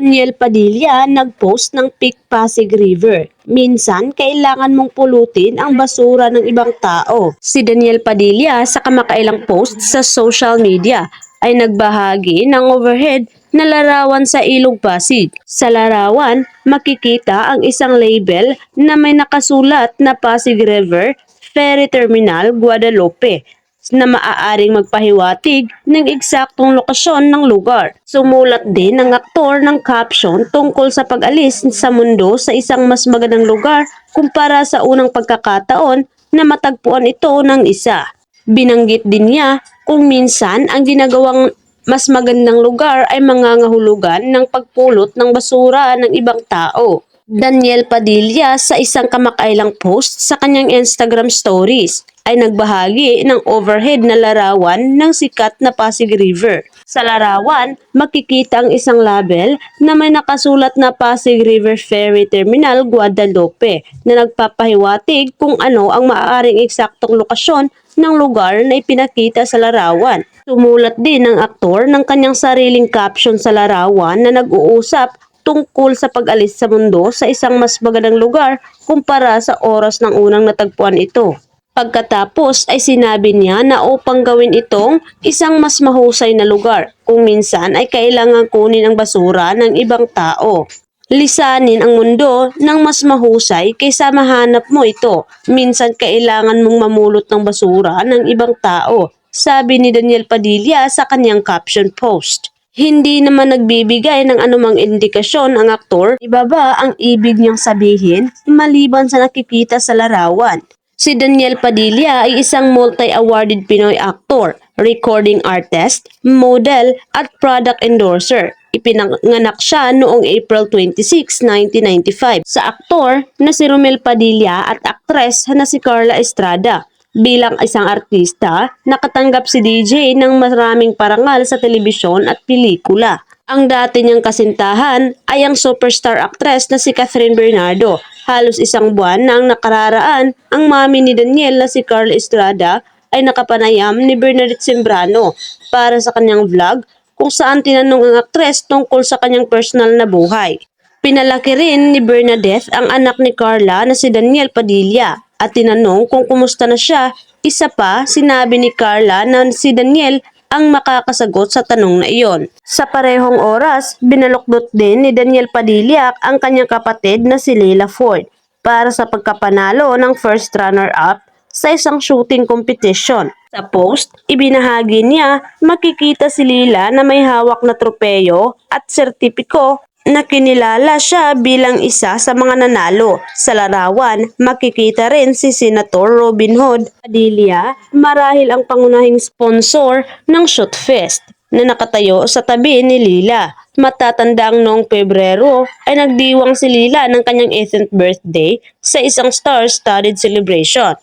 Daniel Padilla nag-post ng Pic Pasig River. Minsan, kailangan mong pulutin ang basura ng ibang tao. Si Daniel Padilla sa kamakailang post sa social media ay nagbahagi ng overhead na larawan sa Ilog Pasig. Sa larawan, makikita ang isang label na may nakasulat na Pasig River Ferry Terminal Guadalupe na maaaring magpahiwatig ng eksaktong lokasyon ng lugar. Sumulat din ng aktor ng caption tungkol sa pag-alis sa mundo sa isang mas magandang lugar kumpara sa unang pagkakataon na matagpuan ito ng isa. Binanggit din niya kung minsan ang ginagawang mas magandang lugar ay mangangahulugan ng pagpulot ng basura ng ibang tao. Daniel Padilla sa isang kamakailang post sa kanyang Instagram stories ay nagbahagi ng overhead na larawan ng sikat na Pasig River. Sa larawan, makikita ang isang label na may nakasulat na Pasig River Ferry Terminal Guadalupe na nagpapahiwatig kung ano ang maaaring eksaktong lokasyon ng lugar na ipinakita sa larawan. Sumulat din ng aktor ng kanyang sariling caption sa larawan na nag-uusap tungkol sa pag-alis sa mundo sa isang mas magandang lugar kumpara sa oras ng unang natagpuan ito. Pagkatapos ay sinabi niya na upang gawin itong isang mas mahusay na lugar, kung minsan ay kailangan kunin ang basura ng ibang tao. Lisanin ang mundo ng mas mahusay kaysa mahanap mo ito. Minsan kailangan mong mamulot ng basura ng ibang tao, sabi ni Daniel Padilla sa kanyang caption post. Hindi naman nagbibigay ng anumang indikasyon ang aktor, ibaba ang ibig niyang sabihin maliban sa nakikita sa larawan. Si Daniel Padilla ay isang multi-awarded Pinoy actor, recording artist, model at product endorser. Ipinanganak siya noong April 26, 1995 sa aktor na si Romel Padilla at aktres na si Carla Estrada. Bilang isang artista, nakatanggap si DJ ng maraming parangal sa telebisyon at pelikula. Ang dati niyang kasintahan ay ang superstar actress na si Catherine Bernardo. Halos isang buwan na ang nakararaan, ang mami ni Daniel na si Carl Estrada ay nakapanayam ni Bernadette Sembrano para sa kanyang vlog kung saan tinanong ang aktres tungkol sa kanyang personal na buhay. Pinalaki rin ni Bernadette ang anak ni Carla na si Daniel Padilla at tinanong kung kumusta na siya. Isa pa, sinabi ni Carla na si Daniel ang makakasagot sa tanong na iyon. Sa parehong oras, binalukdot din ni Daniel Padilla ang kanyang kapatid na si Leila Ford para sa pagkapanalo ng first runner-up sa isang shooting competition. Sa post, ibinahagi niya makikita si Lila na may hawak na tropeyo at sertipiko na kinilala siya bilang isa sa mga nanalo. Sa larawan, makikita rin si Senator Robin Hood Padilla marahil ang pangunahing sponsor ng Shoot Fest na nakatayo sa tabi ni Lila. Matatandang noong Pebrero ay nagdiwang si Lila ng kanyang 18th birthday sa isang star-studded celebration.